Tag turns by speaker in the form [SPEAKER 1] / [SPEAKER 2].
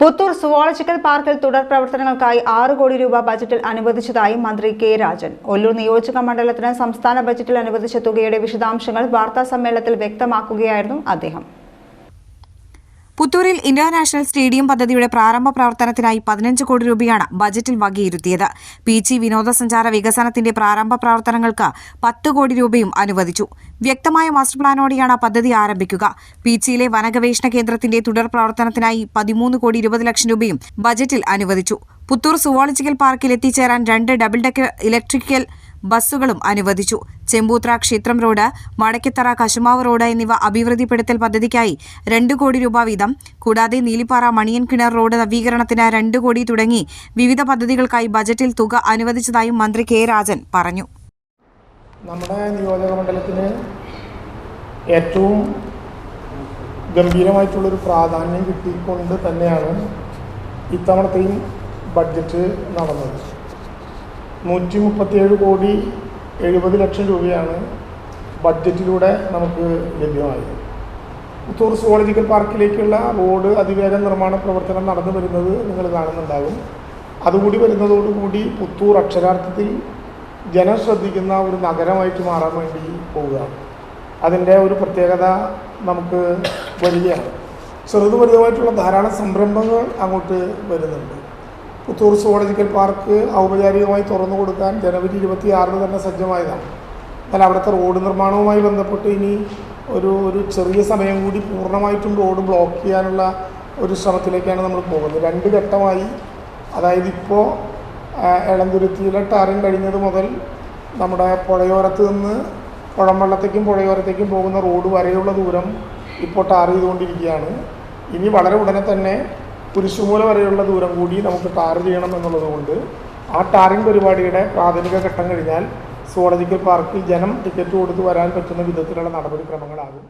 [SPEAKER 1] Puthur zoological പാർക്കിൽ തുടർ പ്രവർത്തനങ്ങൾക്കായി ആറ് കോടി രൂപ ബജറ്റിൽ അനുവദിച്ചതായി മന്ത്രി കെ രാജൻ. ഒല്ലൂർ നിയോജക മണ്ഡലത്തിന് സംസ്ഥാന ബജറ്റിൽ അനുവദിച്ച തുകയുടെ വിശദാംശങ്ങൾ വാർത്താ സമ്മേളനത്തിൽ വ്യക്തമാക്കുകയായിരുന്നു അദ്ദേഹം.
[SPEAKER 2] പുത്തൂരിൽ ഇന്റർനാഷണൽ സ്റ്റേഡിയം പദ്ധതിയുടെ പ്രാരംഭ പ്രവർത്തനത്തിനായി പതിനഞ്ച് കോടി രൂപയാണ് ബജറ്റിൽ വകയിരുത്തിയത്. പീച്ചി വിനോദസഞ്ചാര വികസനത്തിന്റെ പ്രാരംഭ പ്രവർത്തനങ്ങൾക്ക് പത്ത് കോടി രൂപയും അനുവദിച്ചു. വ്യക്തമായ മാസ്റ്റർ പ്ലാനോടെയാണ് പദ്ധതി ആരംഭിക്കുക. പീച്ചിയിലെ വനഗവേഷണ കേന്ദ്രത്തിന്റെ തുടർ പ്രവർത്തനത്തിനായി പതിമൂന്ന് കോടി ഇരുപത് ലക്ഷം രൂപയും ബജറ്റിൽ അനുവദിച്ചു. പുത്തൂർ സുവോളജിക്കൽ പാർക്കിൽ എത്തിച്ചേരാൻ രണ്ട് ഡബിൾ ഡെക്കർ ഇലക്ട്രിക്കൽ ബസ്സുകളും അനുവദിച്ചു. ചെമ്പൂത്ര ക്ഷേത്രം റോഡ് മടക്കിത്തറ കശുമാവ് റോഡ് എന്നിവ അഭിവൃദ്ധിപ്പെടുത്തൽ പദ്ധതിക്കായി രണ്ട് കോടി രൂപ വീതം. കൂടാതെ നീലിപ്പാറ മണിയൻ കിണർ റോഡ് നവീകരണത്തിന് രണ്ട് കോടി തുടങ്ങി. വിവിധ പദ്ധതികൾക്കായി ബജറ്റിൽ തുക അനുവദിച്ചതായും മന്ത്രി കെ രാജൻ പറഞ്ഞു.
[SPEAKER 3] നമ്മുടെ നിയോജക മണ്ഡലത്തിന് ഏറ്റവും ഗംഭീരമായിട്ടുള്ളൊരു പ്രാധാന്യം കിട്ടിക്കൊണ്ട് തന്നെയാണ് ഇത്തവണത്തെയും ബഡ്ജറ്റ് നടന്നത്. നൂറ്റി മുപ്പത്തിയേഴ് കോടി എഴുപത് ലക്ഷം രൂപയാണ് ബഡ്ജറ്റിലൂടെ നമുക്ക് ലഭ്യമായത്. പുത്തൂർ സുവോളജിക്കൽ പാർക്കിലേക്കുള്ള റോഡ് അതിവേഗ നിർമ്മാണ പ്രവർത്തനം നടന്നു വരുന്നത് നിങ്ങൾ കാണുന്നുണ്ടാകും. അതുകൂടി വരുന്നതോടുകൂടി പുത്തൂർ അക്ഷരാർത്ഥത്തിൽ ജനം ശ്രദ്ധിക്കുന്ന ഒരു നഗരമായിട്ട് മാറാൻ വേണ്ടി പോവുക അതിന്റെ ഒരു പ്രത്യേകത നമുക്ക് വരികയാണ്. ചെറുതു വലുതുമായിട്ടുള്ള ധാരാളം സംരംഭങ്ങൾ അങ്ങോട്ട് വരുന്നുണ്ട്. പുത്തൂർ സുവോളജിക്കൽ പാർക്ക് ഔപചാരികമായി തുറന്നു കൊടുക്കാൻ ജനുവരി ഇരുപത്തി ആറിന് തന്നെ സജ്ജമായതാണ്. എന്നാൽ അവിടുത്തെ റോഡ് നിർമ്മാണവുമായി ബന്ധപ്പെട്ട് ഇനി ഒരു ഒരു ചെറിയ സമയം കൂടി പൂർണമായിട്ടും റോഡ് ബ്ലോക്ക് ചെയ്യാനുള്ള ഒരു ശ്രമത്തിലേക്കാണ് നമ്മൾ പോകുന്നത്. രണ്ട് ഘട്ടമായി അതായത് ഇപ്പോൾ എളന്തുരുത്തിയിലെ ടാറിങ് കഴിഞ്ഞത് മുതൽ നമ്മുടെ പുഴയോരത്ത് നിന്ന് പുഴമ്പള്ളത്തേക്കും പുഴയോരത്തേക്കും പോകുന്ന റോഡ് വരെയുള്ള ദൂരം ഇപ്പോൾ ടാർ ചെയ്തുകൊണ്ടിരിക്കുകയാണ്. ഇനി വളരെ ഉടനെ തന്നെ കുരിശുമൂല വരെയുള്ള ദൂരം കൂടി നമുക്ക് ടാർ ചെയ്യണം എന്നുള്ളത് കൊണ്ട് ആ ടാറിംഗ് പരിപാടിയുടെ പ്രാഥമിക ഘട്ടം കഴിഞ്ഞാൽ സുവോളജിക്കൽ പാർക്കിൽ ജനം ടിക്കറ്റ് കൊടുത്ത് വരാൻ പറ്റുന്ന വിധത്തിലുള്ള നടപടിക്രമങ്ങളാകും.